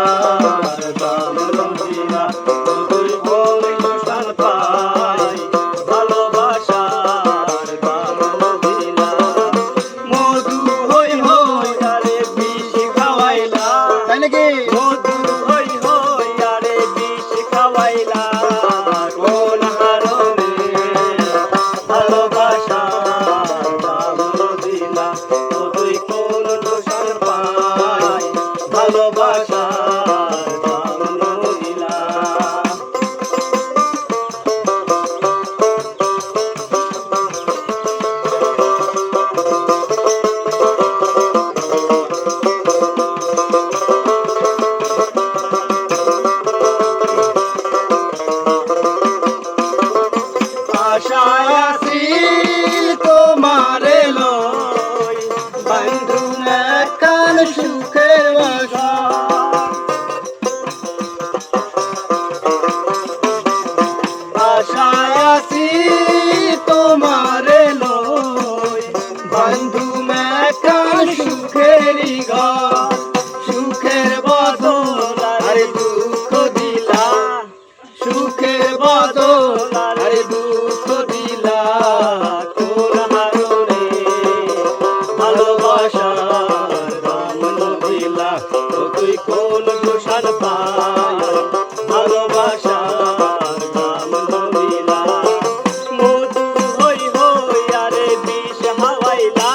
বাংলা সুখের বাসা। আশায় আছি তোমার লই। বন্ধু মেকা সুখের ঘর, সুখের বদল আর দুঃখ দিলা। সুখের বদল আর দুঃখ ফুল তুষার পায় ভালোবাসার নাম মদিনা মধু হই হই আরে বিষ হাওয়াইলা।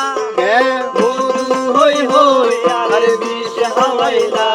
মধু হই হই আরে বিষ হাওয়াইলা।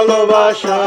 ভালোবাসা।